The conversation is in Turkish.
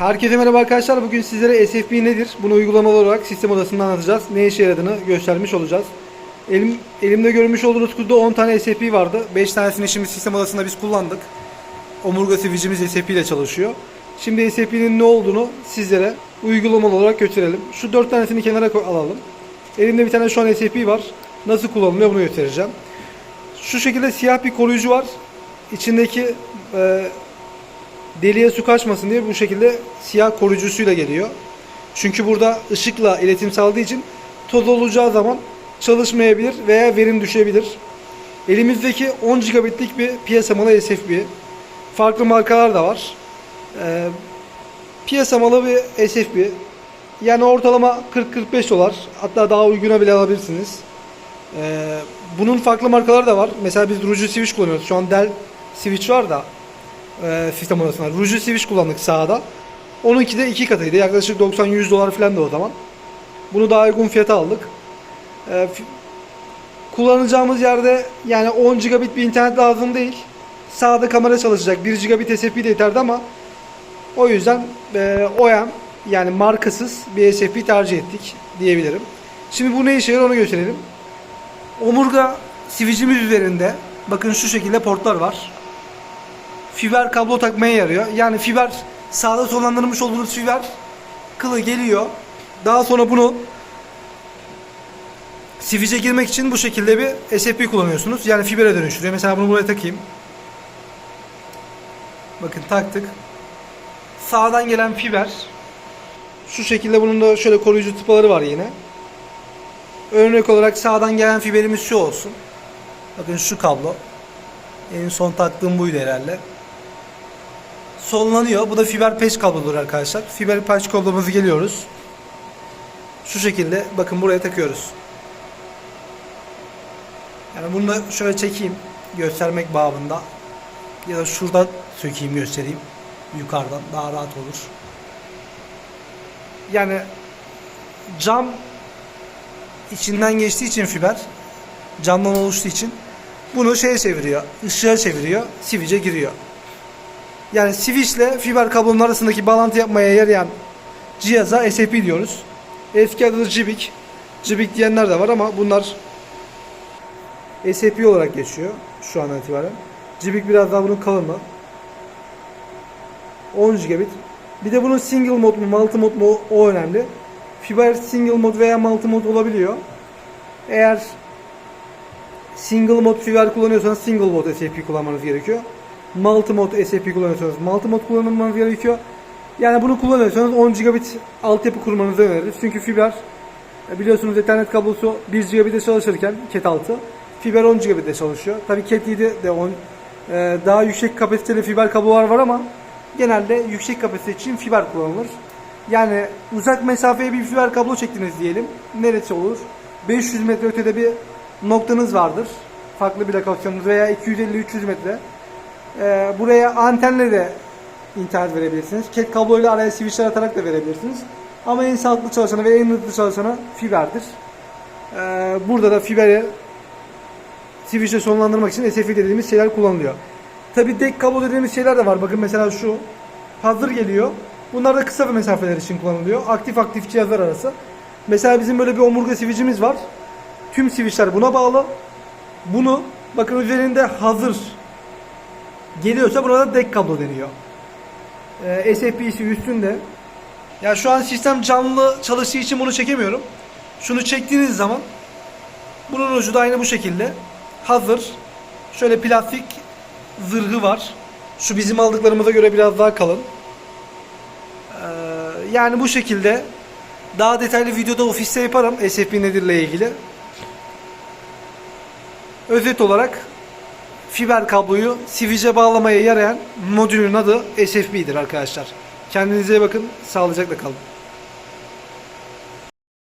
Herkese merhaba arkadaşlar. Bugün sizlere SFP nedir? Bunu uygulamalı olarak sistem odasında anlatacağız. Ne işe yaradığını göstermiş olacağız. Elim, elimde görmüş olduğunuz kutuda 10 tane SFP vardı. 5 tanesini şimdi sistem odasında biz kullandık. Omurga sivicimiz SFP ile çalışıyor. Şimdi SFP'nin ne olduğunu sizlere uygulamalı olarak gösterelim. Şu 4 tanesini kenara alalım. Elimde bir tane şu an SFP var. Nasıl kullanılıyor bunu göstereceğim. Şu şekilde siyah bir koruyucu var. İçindeki e, deliğe su kaçmasın diye bu şekilde siyah koruyucusuyla geliyor. Çünkü burada ışıkla iletim sağladığı için toz olacağı zaman çalışmayabilir veya verim düşebilir. Elimizdeki 10 gigabitlik bir piyasa malı SFP. Farklı markalar da var. Ee, piyasa malı bir SFP. Yani ortalama 40-45 dolar. Hatta daha uyguna bile alabilirsiniz. Ee, bunun farklı markaları da var. Mesela biz Ruju Switch kullanıyoruz. Şu an Dell Switch var da e, sistem odasında. Ruju Switch kullandık sahada. Onunki de iki katıydı. Yaklaşık 90-100 dolar falan da o zaman. Bunu daha uygun fiyata aldık. E, kullanacağımız yerde yani 10 gigabit bir internet lazım değil. Sağda kamera çalışacak. 1 gigabit SFP de yeterdi ama o yüzden e, OEM yani markasız bir SFP tercih ettik diyebilirim. Şimdi bu ne işe yarıyor onu gösterelim. Omurga switch'imiz üzerinde bakın şu şekilde portlar var fiber kablo takmaya yarıyor. Yani fiber sağda sonlandırmış olduğunuz fiber kılı geliyor. Daha sonra bunu switch'e girmek için bu şekilde bir SFP kullanıyorsunuz. Yani fibere dönüştürüyor. Mesela bunu buraya takayım. Bakın taktık. Sağdan gelen fiber şu şekilde bunun da şöyle koruyucu tıpaları var yine. Örnek olarak sağdan gelen fiberimiz şu olsun. Bakın şu kablo. En son taktığım buydu herhalde sollanıyor. Bu da fiber patch kablodur arkadaşlar. Fiber patch kablomuzu geliyoruz. Şu şekilde bakın buraya takıyoruz. Yani bunu da şöyle çekeyim göstermek babında. Ya da şuradan sökeyim göstereyim. Yukarıdan daha rahat olur. Yani cam içinden geçtiği için fiber camdan oluştuğu için bunu şeye çeviriyor. ışığa çeviriyor. Switch'e giriyor. Yani switch ile fiber kablonun arasındaki bağlantı yapmaya yarayan cihaza SAP diyoruz. Eski adı da Cibic. Cibic diyenler de var ama bunlar SAP olarak geçiyor şu an itibaren. Cibic biraz daha bunun kalını. 10 gigabit. Bir de bunun single mod mu, multi mod mu o önemli. Fiber single mod veya multi mod olabiliyor. Eğer single mod fiber kullanıyorsanız single mod SAP kullanmanız gerekiyor multi mod SAP kullanıyorsanız multi mod kullanmanız gerekiyor. Yani bunu kullanıyorsanız 10 gigabit altyapı kurmanızı öneririz. Çünkü fiber e, biliyorsunuz ethernet kablosu 1 gigabit'e çalışırken cat 6 fiber 10 gigabit'e çalışıyor. Tabii cat 7 de 10 e, daha yüksek kapasiteli fiber kablolar var ama genelde yüksek kapasite için fiber kullanılır. Yani uzak mesafeye bir fiber kablo çektiniz diyelim. Neresi olur? 500 metre ötede bir noktanız vardır. Farklı bir lokasyonunuz veya 250-300 metre. Ee, buraya antenle de internet verebilirsiniz. Cat kabloyla araya switchler atarak da verebilirsiniz. Ama en sağlıklı çalışanı ve en hızlı çalışanı fiberdir. Ee, burada da fiberi switch'e sonlandırmak için SFP dediğimiz şeyler kullanılıyor. Tabi dek kablo dediğimiz şeyler de var. Bakın mesela şu hazır geliyor. Bunlar da kısa mesafeler için kullanılıyor. Aktif aktif cihazlar arası. Mesela bizim böyle bir omurga switch'imiz var. Tüm switchler buna bağlı. Bunu bakın üzerinde hazır geliyorsa burada dek kablo deniyor. Ee, SFP'si üstünde. Ya şu an sistem canlı çalıştığı için bunu çekemiyorum. Şunu çektiğiniz zaman bunun ucu da aynı bu şekilde. Hazır. Şöyle plastik zırhı var. Şu bizim aldıklarımıza göre biraz daha kalın. Ee, yani bu şekilde daha detaylı videoda ofiste yaparım SFP nedirle ilgili. Özet olarak fiber kabloyu switch'e bağlamaya yarayan modülün adı SFP'dir arkadaşlar. Kendinize bakın. Sağlıcakla kalın.